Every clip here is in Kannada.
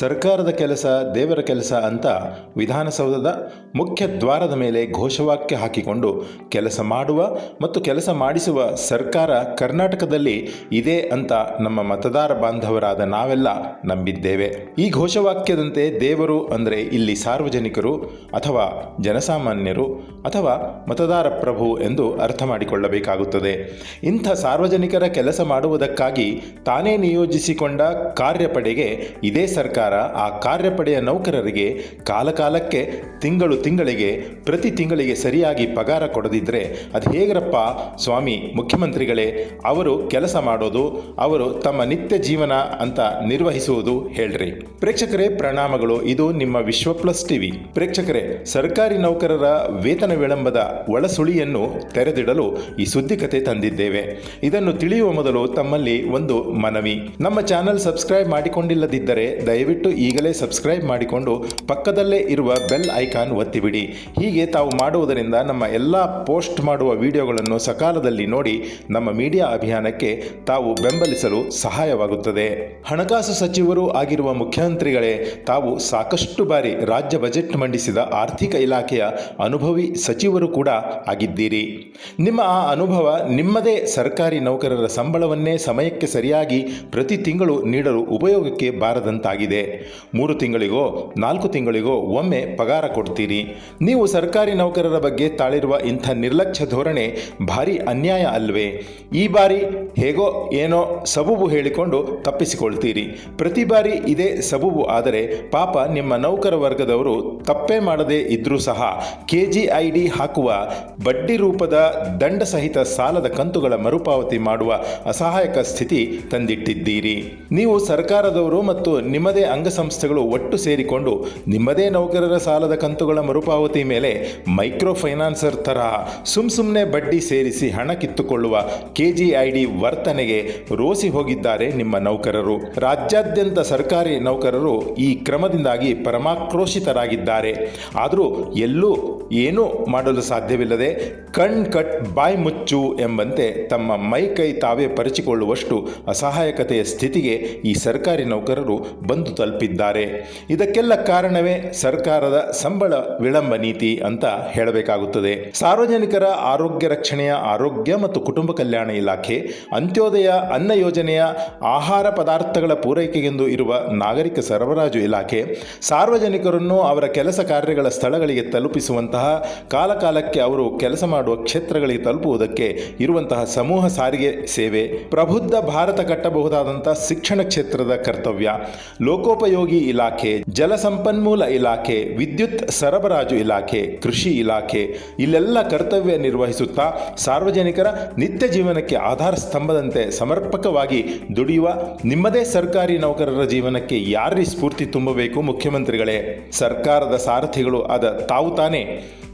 ಸರ್ಕಾರದ ಕೆಲಸ, ದೇವರ ಕೆಲಸ ಅಂತ ವಿಧಾನಸೌಧದ ಮುಖ್ಯ ದ್ವಾರದ ಮೇಲೆ ಘೋಷವಾಕ್ಯ ಹಾಕಿಕೊಂಡು ಕೆಲಸ ಮಾಡುವ ಮತ್ತು ಕೆಲಸ ಮಾಡಿಸುವ ಸರ್ಕಾರ ಕರ್ನಾಟಕದಲ್ಲಿ ಇದೆ ಅಂತ ನಮ್ಮ ಮತದಾರ ಬಾಂಧವರಾದ ನಾವೆಲ್ಲ ನಂಬಿದ್ದೇವೆ. ಈ ಘೋಷವಾಕ್ಯದಂತೆ ದೇವರು ಅಂದರೆ ಇಲ್ಲಿ ಸಾರ್ವಜನಿಕರು ಅಥವಾ ಜನಸಾಮಾನ್ಯರು ಅಥವಾ ಮತದಾರ ಪ್ರಭು ಎಂದು ಅರ್ಥ ಮಾಡಿಕೊಳ್ಳಬೇಕಾಗುತ್ತದೆ. ಇಂಥ ಸಾರ್ವಜನಿಕರ ಕೆಲಸ ಮಾಡುವುದಕ್ಕಾಗಿ ತಾನೇ ನಿಯೋಜಿಸಿಕೊಂಡ ಕಾರ್ಯಪಡೆಗೆ ಇದೇ ಸರ್ಕಾರ ಆ ಕಾರ್ಯಪಡೆಯ ನೌಕರರಿಗೆ ಕಾಲಕಾಲಕ್ಕೆ, ತಿಂಗಳು ತಿಂಗಳಿಗೆ, ಪ್ರತಿ ತಿಂಗಳಿಗೆ ಸರಿಯಾಗಿ ಪಗಾರ ಕೊಡದಿದ್ದರೆ ಅದು ಹೇಗರಪ್ಪ? ಸ್ವಾಮಿ, ಮುಖ್ಯಮಂತ್ರಿಗಳೇ, ಅವರು ಕೆಲಸ ಮಾಡೋದು, ಅವರು ತಮ್ಮ ನಿತ್ಯ ಜೀವನ ಅಂತ ನಿರ್ವಹಿಸುವುದು ಹೇಳ್ರಿ. ಪ್ರೇಕ್ಷಕರೇ, ಪ್ರಣಾಮಗಳು. ಇದು ನಿಮ್ಮ ವಿಶ್ವ ಪ್ಲಸ್ ಟಿವಿ. ಪ್ರೇಕ್ಷಕರೇ, ಸರ್ಕಾರಿ ನೌಕರರ ವೇತನ ವಿಳಂಬದ ಒಳಸುಳಿಯನ್ನು ತೆರೆದಿಡಲು ಈ ಸುದ್ದಿ ಕತೆ ತಂದಿದ್ದೇವೆ. ಇದನ್ನು ತಿಳಿಯುವ ಮೊದಲು ತಮ್ಮಲ್ಲಿ ಒಂದು ಮನವಿ. ನಮ್ಮ ಚಾನೆಲ್ ಸಬ್ಸ್ಕ್ರೈಬ್ ಮಾಡಿಕೊಂಡಿಲ್ಲದಿದ್ದರೆ ದಯವಿಟ್ಟು ಈಗಲೇ ಸಬ್ಸ್ಕ್ರೈಬ್ ಮಾಡಿಕೊಂಡು ಪಕ್ಕದಲ್ಲೇ ಇರುವ ಬೆಲ್ ಐಕಾನ್ ಒತ್ತಿಬಿಡಿ. ಹೀಗೆ ತಾವು ಮಾಡುವುದರಿಂದ ನಮ್ಮ ಎಲ್ಲ ಪೋಸ್ಟ್ ಮಾಡುವ ವಿಡಿಯೋಗಳನ್ನು ಸಕಾಲದಲ್ಲಿ ನೋಡಿ ನಮ್ಮ ಮೀಡಿಯಾ ಅಭಿಯಾನಕ್ಕೆ ತಾವು ಬೆಂಬಲಿಸಲು ಸಹಾಯವಾಗುತ್ತದೆ. ಹಣಕಾಸು ಸಚಿವರು ಆಗಿರುವ ಮುಖ್ಯಮಂತ್ರಿಗಳೇ, ತಾವು ಸಾಕಷ್ಟು ಬಾರಿ ರಾಜ್ಯ ಬಜೆಟ್ ಮಂಡಿಸಿದ ಆರ್ಥಿಕ ಇಲಾಖೆಯ ಅನುಭವಿ ಸಚಿವರು ಕೂಡ ಆಗಿದ್ದೀರಿ. ನಿಮ್ಮ ಆ ಅನುಭವ ನಿಮ್ಮದೇ ಸರ್ಕಾರಿ ನೌಕರರ ಸಂಬಳವನ್ನೇ ಸಮಯಕ್ಕೆ ಸರಿಯಾಗಿ ಪ್ರತಿ ತಿಂಗಳು ನೀಡಲು ಉಪಯೋಗಕ್ಕೆ ಬಾರದಂತಾಗಿದೆ. ಮೂರು ತಿಂಗಳಿಗೋ, ನಾಲ್ಕು ತಿಂಗಳಿಗೋ ಒಮ್ಮೆ ಪಗಾರ ಕೊಡ್ತೀರಿ ನೀವು ಸರ್ಕಾರಿ ನೌಕರರ ಬಗ್ಗೆ ತಾಳಿರುವ ಇಂಥ ನಿರ್ಲಕ್ಷ್ಯ ಧೋರಣೆ ಭಾರಿ ಅನ್ಯಾಯ ಅಲ್ವೇ? ಈ ಬಾರಿ ಹೇಗೋ ಏನೋ ಸಬೂಬು ಹೇಳಿಕೊಂಡು ತಪ್ಪಿಸಿಕೊಳ್ತೀರಿ. ಪ್ರತಿ ಬಾರಿ ಇದೇ ಸಬೂಬು ಆದರೆ ಪಾಪ ನಿಮ್ಮ ನೌಕರ ವರ್ಗದವರು ತಪ್ಪೇ ಮಾಡದೇ ಇದ್ರೂ ಸಹ ಕೆ ಜಿ ಹಾಕುವ ಬಡ್ಡಿ ರೂಪದ ದಂಡ ಸಹಿತ ಸಾಲದ ಕಂತುಗಳ ಮರುಪಾವತಿ ಮಾಡುವ ಅಸಹಾಯಕ ಸ್ಥಿತಿ ತಂದಿಟ್ಟಿದ್ದೀರಿ. ನೀವು ಸರ್ಕಾರದವರು ಮತ್ತು ನಿಮ್ಮದೇ ಅಂಗಸಂಸ್ಥೆಗಳು ಒಟ್ಟು ಸೇರಿಕೊಂಡು ನಿಮ್ಮದೇ ನೌಕರರ ಸಾಲದ ಕಂತುಗಳ ಮರುಪಾವತಿ ಮೇಲೆ ಮೈಕ್ರೋ ಫೈನಾನ್ಸರ್ ತರಹ ಸುಮ್ ಸುಮ್ಮನೆ ಬಡ್ಡಿ ಸೇರಿಸಿ ಹಣ ಕಿತ್ತುಕೊಳ್ಳುವ ಕೆಜಿಐಡಿ ವರ್ತನೆಗೆ ರೋಸಿ ಹೋಗಿದ್ದಾರೆ ನಿಮ್ಮ ನೌಕರರು. ರಾಜ್ಯಾದ್ಯಂತ ಸರ್ಕಾರಿ ನೌಕರರು ಈ ಕ್ರಮದಿಂದಾಗಿ ಪರಮಾಕ್ರೋಶಿತರಾಗಿದ್ದಾರೆ. ಆದರೂ ಎಲ್ಲೂ ಏನೂ ಮಾಡಲು ಸಾಧ್ಯವಿಲ್ಲದೆ ಕಣ್ ಕಟ್ ಬಾಯ್ ಮುಚ್ಚು ಎಂಬಂತೆ ತಮ್ಮ ಮೈ ಕೈ ತಾವೇ ಪರಿಚಿಕೊಳ್ಳುವಷ್ಟು ಅಸಹಾಯಕತೆಯ ಸ್ಥಿತಿಗೆ ಈ ಸರ್ಕಾರಿ ನೌಕರರು ಬಂದು ತಲುಪಿದ್ದಾರೆ. ಇದಕ್ಕೆಲ್ಲ ಕಾರಣವೇ ಸರ್ಕಾರದ ಸಂಬಳ ವಿಳಂಬ ನೀತಿ ಅಂತ ಹೇಳಬೇಕಾಗುತ್ತದೆ. ಸಾರ್ವಜನಿಕರ ಆರೋಗ್ಯ ರಕ್ಷಣೆಯ ಆರೋಗ್ಯ ಮತ್ತು ಕುಟುಂಬ ಕಲ್ಯಾಣ ಇಲಾಖೆ, ಅಂತ್ಯೋದಯ ಅನ್ನ ಯೋಜನೆಯ ಆಹಾರ ಪದಾರ್ಥಗಳ ಪೂರೈಕೆಗೆಂದು ಇರುವ ನಾಗರಿಕ ಸರಬರಾಜು ಇಲಾಖೆ, ಸಾರ್ವಜನಿಕರನ್ನು ಅವರ ಕೆಲಸ ಕಾರ್ಯಗಳ ಸ್ಥಳಗಳಿಗೆ ತಲುಪಿಸುವಂತಹ ಕಾಲಕಾಲಕ್ಕೆ ಅವರು ಕೆಲಸ ಮಾಡುವ ಕ್ಷೇತ್ರಗಳಿಗೆ ತಲುಪುವುದಕ್ಕೆ ಇರುವಂತಹ ಸಮೂಹ ಸಾರಿಗೆ ಸೇವೆ, ಪ್ರಬುದ್ಧ ಭಾರತ ಕಟ್ಟಬಹುದಾದಂತಹ ಶಿಕ್ಷಣ ಕ್ಷೇತ್ರದ ಕರ್ತವ್ಯ ಲೋಕೋಪಯೋಗಿ ಇಲಾಖೆ, ಜಲಸಂಪನ್ಮೂಲ ಇಲಾಖೆ, ವಿದ್ಯುತ್ ಸರಬರಾಜು ಇಲಾಖೆ, ಕೃಷಿ ಇಲಾಖೆ ಇಲ್ಲೆಲ್ಲ ಕರ್ತವ್ಯ ನಿರ್ವಹಿಸುತ್ತಾ ಸಾರ್ವಜನಿಕರ ನಿತ್ಯ ಜೀವನಕ್ಕೆ ಆಧಾರ ಸ್ತಂಭದಂತೆ ಸಮರ್ಪಕವಾಗಿ ದುಡಿಯುವ ನಿಮ್ಮದೇ ಸರ್ಕಾರಿ ನೌಕರರ ಜೀವನಕ್ಕೆ ಯಾರೀ ಸ್ಫೂರ್ತಿ ತುಂಬಬೇಕು ಮುಖ್ಯಮಂತ್ರಿಗಳೇ? ಸರ್ಕಾರದ ಸಾರಥಿಗಳು ಆದ ತಾವು ತಾನೇ.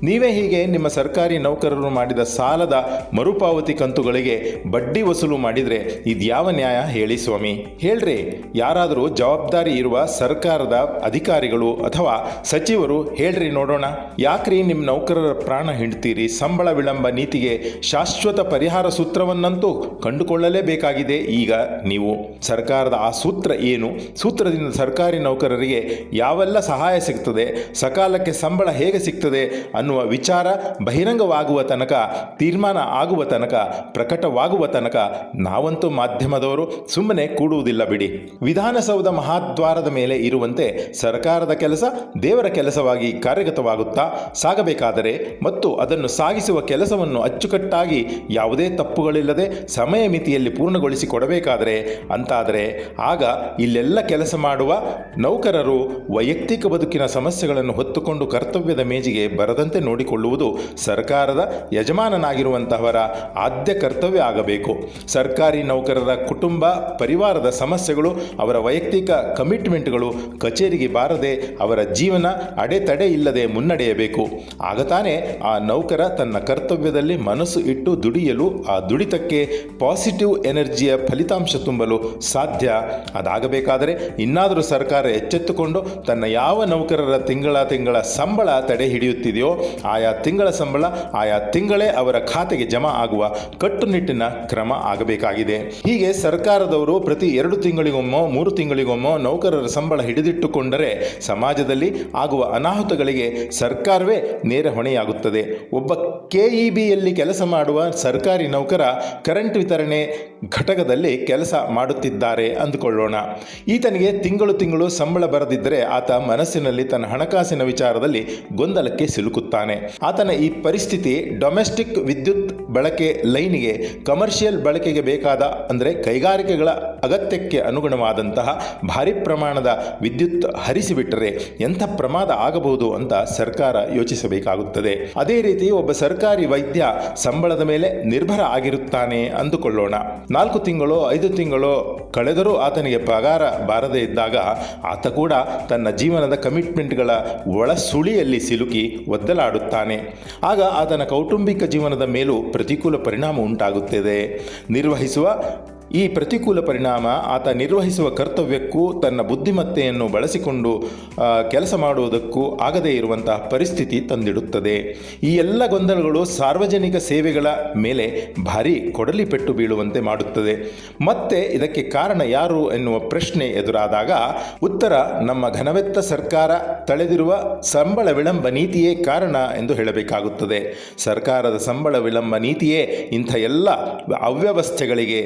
ನೀವೇ ಹೀಗೆ ನಿಮ್ಮ ಸರ್ಕಾರಿ ನೌಕರರು ಮಾಡಿದ ಸಾಲದ ಮರುಪಾವತಿ ಕಂತುಗಳಿಗೆ ಬಡ್ಡಿ ವಸೂಲು ಮಾಡಿದರೆ ಇದ್ಯಾವ ನ್ಯಾಯ ಹೇಳಿ ಸ್ವಾಮಿ? ಹೇಳ್ರಿ, ಯಾರಾದರೂ ಜವಾಬ್ದಾರಿ ಇರುವ ಸರ್ಕಾರದ ಅಧಿಕಾರಿಗಳು ಅಥವಾ ಸಚಿವರು, ಹೇಳ್ರಿ ನೋಡೋಣ. ಯಾಕ್ರಿ ನಿಮ್ಮ ನೌಕರರ ಪ್ರಾಣ ಹಿಂಡ್ತೀರಿ? ಸಂಬಳ ವಿಳಂಬ ನೀತಿಗೆ ಶಾಶ್ವತ ಪರಿಹಾರ ಸೂತ್ರವನ್ನಂತೂ ಕಂಡುಕೊಳ್ಳಲೇಬೇಕಾಗಿದೆ. ಈಗ ನೀವು ಸರ್ಕಾರದ ಆ ಸೂತ್ರ ಏನು? ಸೂತ್ರದಿಂದ ಸರ್ಕಾರಿ ನೌಕರರಿಗೆ ಯಾವೆಲ್ಲ ಸಹಾಯ ಸಿಗ್ತದೆ? ಸಕಾಲಕ್ಕೆ ಸಂಬಳ ಹೇಗೆ ಸಿಗ್ತದೆ ಅನ್ನುವ ವಿಚಾರ ಬಹಿರಂಗವಾಗುವ ತನಕ, ತೀರ್ಮಾನ ಆಗುವ ತನಕ, ಪ್ರಕಟವಾಗುವ ತನಕ ನಾವಂತೂ ಮಾಧ್ಯಮದವರು ಸುಮ್ಮನೆ ಕೂಡುವುದಿಲ್ಲ ಬಿಡಿ. ವಿಧಾನಸೌಧ ಮಹಾದ್ವಾರದ ಮೇಲೆ ಇರುವಂತೆ ಸರ್ಕಾರದ ಕೆಲಸ ದೇವರ ಕೆಲಸವಾಗಿ ಕಾರ್ಯಗತವಾಗುತ್ತಾ ಸಾಗಬೇಕಾದರೆ ಮತ್ತು ಅದನ್ನು ಸಾಗಿಸುವ ಕೆಲಸವನ್ನು ಅಚ್ಚುಕಟ್ಟಾಗಿ ಯಾವುದೇ ತಪ್ಪುಗಳಿಲ್ಲದೆ ಸಮಯ ಮಿತಿಯಲ್ಲಿ ಪೂರ್ಣಗೊಳಿಸಿ ಕೊಡಬೇಕಾದರೆ ಅಂತಾದರೆ ಆಗ ಇಲ್ಲೆಲ್ಲ ಕೆಲಸ ಮಾಡುವ ನೌಕರರು ವೈಯಕ್ತಿಕ ಬದುಕಿನ ಸಮಸ್ಯೆಗಳನ್ನು ಹೊತ್ತುಕೊಂಡು ಕರ್ತವ್ಯದ ಮೇಜಿಗೆ ಬರದಂತೆ ನೋಡಿಕೊಳ್ಳುವುದು ಸರ್ಕಾರದ ಯಜಮಾನನಾಗಿರುವಂತಹವರ ಆದ್ಯ ಕರ್ತವ್ಯ ಆಗಬೇಕು. ಸರ್ಕಾರಿ ನೌಕರರ ಕುಟುಂಬ, ಪರಿವಾರದ ಸಮಸ್ಯೆಗಳು, ಅವರ ವೈಯಕ್ತಿಕ ಕಮಿಟ್ಮೆಂಟ್ಗಳು ಕಚೇರಿಗೆ ಬಾರದೆ ಅವರ ಜೀವನ ಅಡೆತಡೆ ಇಲ್ಲದೆ ಮುನ್ನಡೆಯಬೇಕು. ಆಗ ತಾನೇ ಆ ನೌಕರ ತನ್ನ ಕರ್ತವ್ಯದಲ್ಲಿ ಮನಸ್ಸು ಇಟ್ಟು ದುಡಿಯಲು, ಆ ದುಡಿತಕ್ಕೆ ಪಾಸಿಟಿವ್ ಎನರ್ಜಿಯ ಫಲಿತಾಂಶ ತುಂಬಲು ಸಾಧ್ಯ. ಅದಾಗಬೇಕಾದರೆ ಇನ್ನಾದರೂ ಸರ್ಕಾರ ಎಚ್ಚೆತ್ತುಕೊಂಡು ತನ್ನ ಯಾವ ನೌಕರರ ತಿಂಗಳ ತಿಂಗಳ ಸಂಬಳ ತಡೆ ಹಿಡಿಯುತ್ತಿದೆಯೋ, ಆಯಾ ತಿಂಗಳ ಸಂಬಳ, ಆಯಾ ತಿಂಗಳೇ ಅವರ ಖಾತೆಗೆ ಜಮಾ ಆಗುವ ಕಟ್ಟುನಿಟ್ಟಿನ ಕ್ರಮ ಆಗಬೇಕಾಗಿದೆ. ಹೀಗೆ ಸರ್ಕಾರದವರು ಪ್ರತಿ ಎರಡು ತಿಂಗಳಿಗೊಮ್ಮೋ, ಮೂರು ತಿಂಗಳಿಗೊಮ್ಮೋ ನೌಕರ ನೌಕರರ ಸಂಬಳ ಹಿಡಿದಿಟ್ಟುಕೊಂಡರೆ ಸಮಾಜದಲ್ಲಿ ಆಗುವ ಅನಾಹುತಗಳಿಗೆ ಸರ್ಕಾರವೇ ನೇರ ಹೊಣೆಯಾಗುತ್ತದೆ. ಒಬ್ಬ ಕೆಇಬಿಯಲ್ಲಿ ಕೆಲಸ ಮಾಡುವ ಸರ್ಕಾರಿ ನೌಕರ ಕರೆಂಟ್ ವಿತರಣೆ ಘಟಕದಲ್ಲಿ ಕೆಲಸ ಮಾಡುತ್ತಿದ್ದಾರೆ ಅಂದುಕೊಳ್ಳೋಣ. ಈತನಿಗೆ ತಿಂಗಳು ತಿಂಗಳು ಸಂಬಳ ಬರದಿದ್ದರೆ ಆತ ಮನಸ್ಸಿನಲ್ಲಿ ತನ್ನ ಹಣಕಾಸಿನ ವಿಚಾರದಲ್ಲಿ ಗೊಂದಲಕ್ಕೆ ಸಿಲುಕುತ್ತಾನೆ. ಆತನ ಈ ಪರಿಸ್ಥಿತಿ ಡೊಮೆಸ್ಟಿಕ್ ವಿದ್ಯುತ್ ಬಳಕೆ ಲೈನಿಗೆ, ಕಮರ್ಷಿಯಲ್ ಬಳಕೆಗೆ ಬೇಕಾದ, ಅಂದರೆ ಕೈಗಾರಿಕೆಗಳ ಅಗತ್ಯಕ್ಕೆ ಅನುಗುಣವಾದಂತಹ ಭಾರಿ ಪ್ರಮಾಣದ ವಿದ್ಯುತ್ ಹರಿಸಿಬಿಟ್ಟರೆ ಎಂಥ ಪ್ರಮಾದ ಆಗಬಹುದು ಅಂತ ಸರ್ಕಾರ ಯೋಚಿಸಬೇಕಾಗುತ್ತದೆ. ಅದೇ ರೀತಿ ಒಬ್ಬ ಸರ್ಕಾರಿ ವೈದ್ಯ ಸಂಬಳದ ಮೇಲೆ ನಿರ್ಭರ ಆಗಿರುತ್ತಾನೆ ಅಂದುಕೊಳ್ಳೋಣ. ನಾಲ್ಕು ತಿಂಗಳು, ಐದು ತಿಂಗಳು ಕಳೆದರೂ ಆತನಿಗೆ ಪಗಾರ ಬಾರದೇ ಇದ್ದಾಗ ಆತ ಕೂಡ ತನ್ನ ಜೀವನದ ಕಮಿಟ್ಮೆಂಟ್ಗಳ ಒಳಸುಳಿಯಲ್ಲಿ ಸಿಲುಕಿ ಒದ್ದಲಾಡುತ್ತಾನೆ. ಆಗ ಆತನ ಕೌಟುಂಬಿಕ ಜೀವನದ ಮೇಲೂ ಪ್ರತಿಕೂಲ ಪರಿಣಾಮ ಉಂಟಾಗುತ್ತದೆ. ನಿರ್ವಹಿಸುವ ಈ ಪ್ರತಿಕೂಲ ಪರಿಣಾಮ ಆತ ನಿರ್ವಹಿಸುವ ಕರ್ತವ್ಯಕ್ಕೂ ತನ್ನ ಬುದ್ಧಿಮತ್ತೆಯನ್ನು ಬಳಸಿಕೊಂಡು ಕೆಲಸ ಮಾಡುವುದಕ್ಕೂ ಆಗದೇ ಇರುವಂತಹ ಪರಿಸ್ಥಿತಿ ತಂದಿಡುತ್ತದೆ. ಈ ಎಲ್ಲ ಗೊಂದಲಗಳು ಸಾರ್ವಜನಿಕ ಸೇವೆಗಳ ಮೇಲೆ ಭಾರಿ ಕೊಡಲಿ ಪೆಟ್ಟು ಬೀಳುವಂತೆ ಮಾಡುತ್ತದೆ. ಮತ್ತೆ ಇದಕ್ಕೆ ಕಾರಣ ಯಾರು ಎನ್ನುವ ಪ್ರಶ್ನೆ ಎದುರಾದಾಗ, ಉತ್ತರ, ನಮ್ಮ ಘನವೆತ್ತ ಸರ್ಕಾರ ತಳೆದಿರುವ ಸಂಬಳ ವಿಳಂಬ ನೀತಿಯೇ ಕಾರಣ ಎಂದು ಹೇಳಬೇಕಾಗುತ್ತದೆ. ಸರ್ಕಾರದ ಸಂಬಳ ವಿಳಂಬ ನೀತಿಯೇ ಇಂಥ ಎಲ್ಲ ಅವ್ಯವಸ್ಥೆಗಳಿಗೆ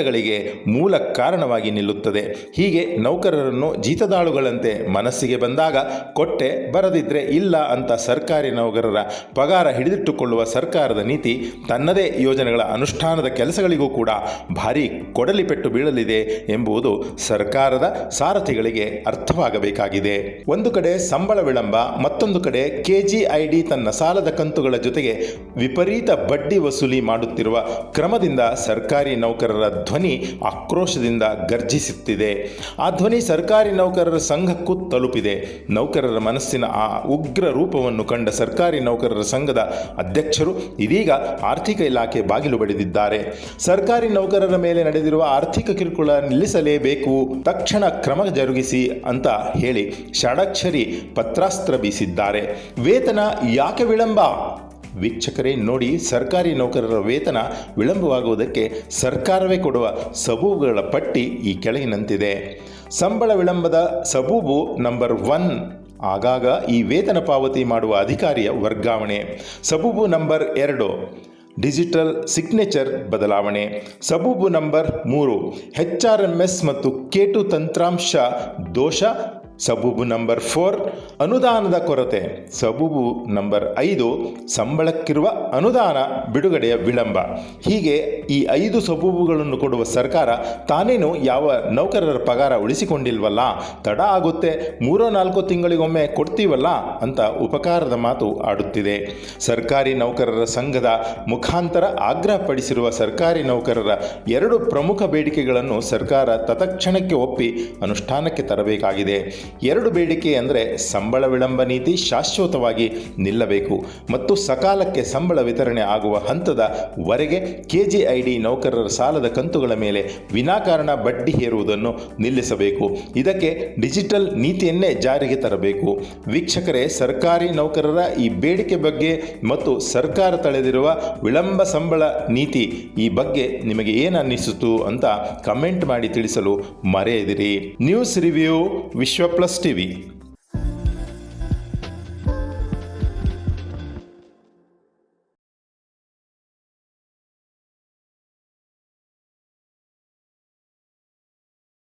ಅವಘಡಗಳಿಗೆ ಮೂಲ ಕಾರಣವಾಗಿ ನಿಲ್ಲುತ್ತದೆ. ಹೀಗೆ ನೌಕರರನ್ನು ಜೀತದಾಳುಗಳಂತೆ ಮನಸ್ಸಿಗೆ ಬಂದಾಗ ಕೊಟ್ಟೆ ಬರದಿದ್ದರೆ ಇಲ್ಲ ಅಂತ ಸರ್ಕಾರಿ ನೌಕರರ ಪಗಾರ ಹಿಡಿದಿಟ್ಟುಕೊಳ್ಳುವ ಸರ್ಕಾರದ ನೀತಿ ತನ್ನದೇ ಯೋಜನೆಗಳ ಅನುಷ್ಠಾನದ ಕೆಲಸಗಳಿಗೂ ಕೂಡ ಭಾರೀ ಕೊಡಲಿ ಪೆಟ್ಟು ಬೀಳಲಿದೆ ಎಂಬುದು ಸರ್ಕಾರದ ಸಾರಥಿಗಳಿಗೆ ಅರ್ಥವಾಗಬೇಕಾಗಿದೆ. ಒಂದು ಕಡೆ ಸಂಬಳ ವಿಳಂಬ, ಮತ್ತೊಂದು ಕಡೆ ಕೆಜಿಐಡಿ ತನ್ನ ಸಾಲದ ಕಂತುಗಳ ಜೊತೆಗೆ ವಿಪರೀತ ಬಡ್ಡಿ ವಸೂಲಿ ಮಾಡುತ್ತಿರುವ ಕ್ರಮದಿಂದ ಸರ್ಕಾರಿ ನೌಕರರ ಧ್ವನಿ ಆಕ್ರೋಶದಿಂದ ಗರ್ಜಿಸುತ್ತಿದೆ ಆ ಧ್ವನಿ ಸರ್ಕಾರಿ ನೌಕರರ ಸಂಘಕ್ಕೂ ತಲುಪಿದೆ. ನೌಕರರ ಮನಸ್ಸಿನ ಆ ಉಗ್ರ ರೂಪವನ್ನು ಕಂಡ ಸರ್ಕಾರಿ ನೌಕರರ ಸಂಘದ ಅಧ್ಯಕ್ಷರು ಇದೀಗ ಆರ್ಥಿಕ ಇಲಾಖೆ ಬಾಗಿಲು ಬಡಿದಿದ್ದಾರೆ. ಸರ್ಕಾರಿ ನೌಕರರ ಮೇಲೆ ನಡೆದಿರುವ ಆರ್ಥಿಕ ಕಿರುಕುಳ ನಿಲ್ಲಿಸಲೇಬೇಕು, ತಕ್ಷಣ ಕ್ರಮ ಜರುಗಿಸಿ ಅಂತ ಹೇಳಿ ಷಡಕ್ಷರಿ ಪತ್ರಾಸ್ತ್ರ ಬೀಸಿದ್ದಾರೆ. ವೇತನ ಯಾಕೆ ವಿಳಂಬ? ವೀಕ್ಷಕರೇ ನೋಡಿ, ಸರ್ಕಾರಿ ನೌಕರರ ವೇತನ ವಿಳಂಬವಾಗುವುದಕ್ಕೆ ಸರ್ಕಾರವೇ ಕೊಡುವ ಸಬೂಬುಗಳ ಪಟ್ಟಿ ಈ ಕೆಳಗಿನಂತಿದೆ. ಸಂಬಳ ವಿಳಂಬದ ಸಬೂಬು ನಂಬರ್ ಒನ್. ಆಗಾಗ ಈ ವೇತನ ಪಾವತಿ ಮಾಡುವ ಅಧಿಕಾರಿಯ ವರ್ಗಾವಣೆ. ಸಬೂಬು ನಂಬರ್ ಎರಡು. ಡಿಜಿಟಲ್ ಸಿಗ್ನೇಚರ್ ಬದಲಾವಣೆ. ಸಬೂಬು ನಂಬರ್ ಮೂರು. ಎಚ್ ಆರ್ ಎಂ ಎಸ್ ಮತ್ತು ಕೇಟು ತಂತ್ರಾಂಶ ದೋಷ ಸಬೂಬು ನಂಬರ್ ಫೋರ್, ಅನುದಾನದ ಕೊರತೆ. ಸಬೂಬು ನಂಬರ್ ಐದು, ಸಂಬಳಕ್ಕಿರುವ ಅನುದಾನ ಬಿಡುಗಡೆಯ ವಿಳಂಬ. ಹೀಗೆ ಈ ಐದು ಸಬೂಬುಗಳನ್ನು ಕೊಡುವ ಸರ್ಕಾರ ತಾನೇನು ಯಾವ ನೌಕರರ ಪಗಾರ ಉಳಿಸಿಕೊಂಡಿಲ್ವಲ್ಲ? ತಡ ಆಗುತ್ತೆ, ಮೂರೋ ನಾಲ್ಕು ತಿಂಗಳಿಗೊಮ್ಮೆ ಕೊಡ್ತೀವಲ್ಲ ಅಂತ ಉಪಕಾರದ ಮಾತು ಆಡುತ್ತಿದೆ. ಸರ್ಕಾರಿ ನೌಕರರ ಸಂಘದ ಮುಖಾಂತರ ಆಗ್ರಹಪಡಿಸಿರುವ ಸರ್ಕಾರಿ ನೌಕರರ ಎರಡು ಪ್ರಮುಖ ಬೇಡಿಕೆಗಳನ್ನು ಸರ್ಕಾರ ತತ್ಕ್ಷಣಕ್ಕೆ ಒಪ್ಪಿ ಅನುಷ್ಠಾನಕ್ಕೆ ತರಬೇಕಾಗಿದೆ. ಎರಡು ಬೇಡಿಕೆ ಅಂದರೆ ಸಂಬಳ ವಿಳಂಬ ನೀತಿ ಶಾಶ್ವತವಾಗಿ ನಿಲ್ಲಬೇಕು ಮತ್ತು ಸಕಾಲಕ್ಕೆ ಸಂಬಳ ವಿತರಣೆ ಆಗುವ ಹಂತದ ವರೆಗೆ ಕೆಜಿಐಡಿ ನೌಕರರ ಸಾಲದ ಕಂತುಗಳ ಮೇಲೆ ವಿನಾಕಾರಣ ಬಡ್ಡಿ ಹೇರುವುದನ್ನು ನಿಲ್ಲಿಸಬೇಕು. ಇದಕ್ಕೆ ಡಿಜಿಟಲ್ ನೀತಿಯನ್ನೇ ಜಾರಿಗೆ ತರಬೇಕು. ವೀಕ್ಷಕರೇ, ಸರ್ಕಾರಿ ನೌಕರರ ಈ ಬೇಡಿಕೆ ಬಗ್ಗೆ ಮತ್ತು ಸರ್ಕಾರ ತಳೆದಿರುವ ವಿಳಂಬ ಸಂಬಳ ನೀತಿ ಈ ಬಗ್ಗೆ ನಿಮಗೆ ಏನು ಅನ್ನಿಸಿತು ಅಂತ ಕಮೆಂಟ್ ಮಾಡಿ ತಿಳಿಸಲು ಮರೆಯದಿರಿ. News review Vishwa plus TV